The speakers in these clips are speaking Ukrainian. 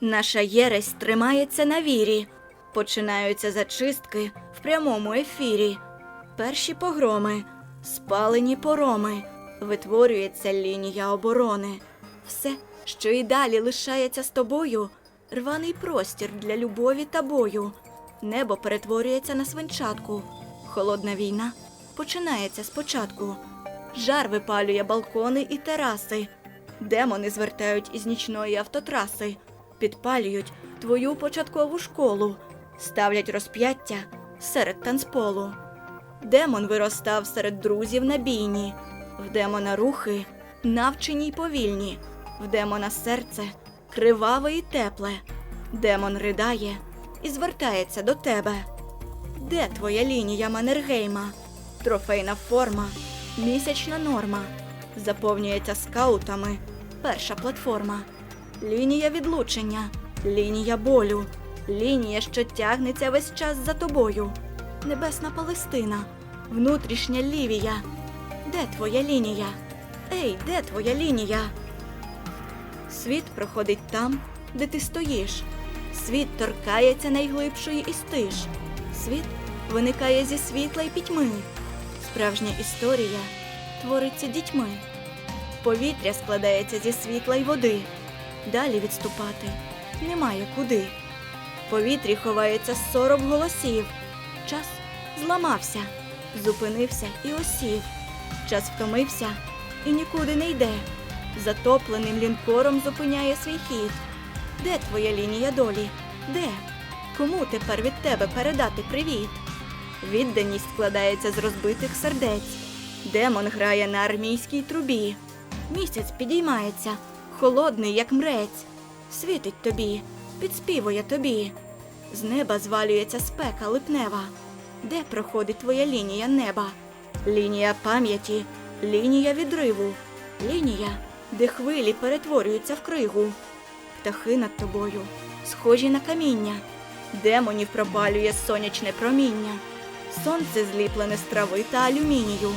Наша єресь тримається на вірі. Починаються зачистки в прямому ефірі. Перші погроми, спалені пороми, витворюється лінія оборони. Все, що і далі лишається з тобою, рваний простір для любові та бою. Небо перетворюється на свинчатку. Холодна війна починається спочатку. Жар випалює балкони і тераси. Демони звертають із нічної автотраси, підпалюють твою початкову школу, ставлять розп'яття серед танцполу. Демон виростав серед друзів на бійні, в демона рухи навчені й повільні, в демона серце криваве і тепле. Демон ридає і звертається до тебе. Де твоя лінія Маннергейма? Трофейна форма, місячна норма. Заповнюється скаутами. Перша платформа. Лінія відлучення, лінія болю, лінія, що тягнеться весь час за тобою. Небесна Палестина, внутрішня Лівія. Де твоя лінія? Ей, де твоя лінія? Світ проходить там, де ти стоїш. Світ торкається найглибшої із тиш. Світ виникає зі світла й пітьми. Справжня історія твориться дітьми. Повітря складається зі світла й води. Далі відступати немає куди. В повітрі ховається сорок голосів. Час зламався, зупинився і осів. Час втомився і нікуди не йде. Затопленим лінкором зупиняє свій хід. Де твоя лінія долі? Де? Кому тепер від тебе передати привіт? Відданість складається з розбитих сердець. Демон грає на армійській трубі. Місяць підіймається, холодний, як мрець. Світить тобі, підспівує тобі. З неба звалюється спека липнева. Де проходить твоя лінія неба? Лінія пам'яті, лінія відриву, лінія, де хвилі перетворюються в кригу. Птахи над тобою, схожі на каміння. Демонів пропалює сонячне проміння. Сонце зліплене з трави та алюмінію.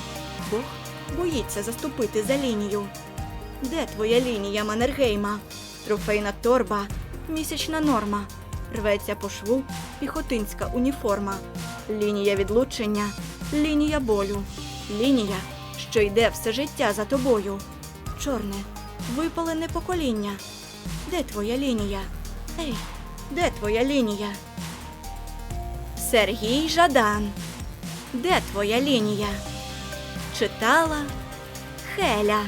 Бог боїться заступити за лінію. Де твоя лінія Маннергейма? Трофейна торба, місячна норма. Рветься по шву піхотинська уніформа. Лінія відлучення, лінія болю. Лінія, що йде все життя за тобою. Чорне, випалене покоління. Де твоя лінія? Ей, де твоя лінія? Сергій Жадан. Де твоя лінія? Читала Хеля.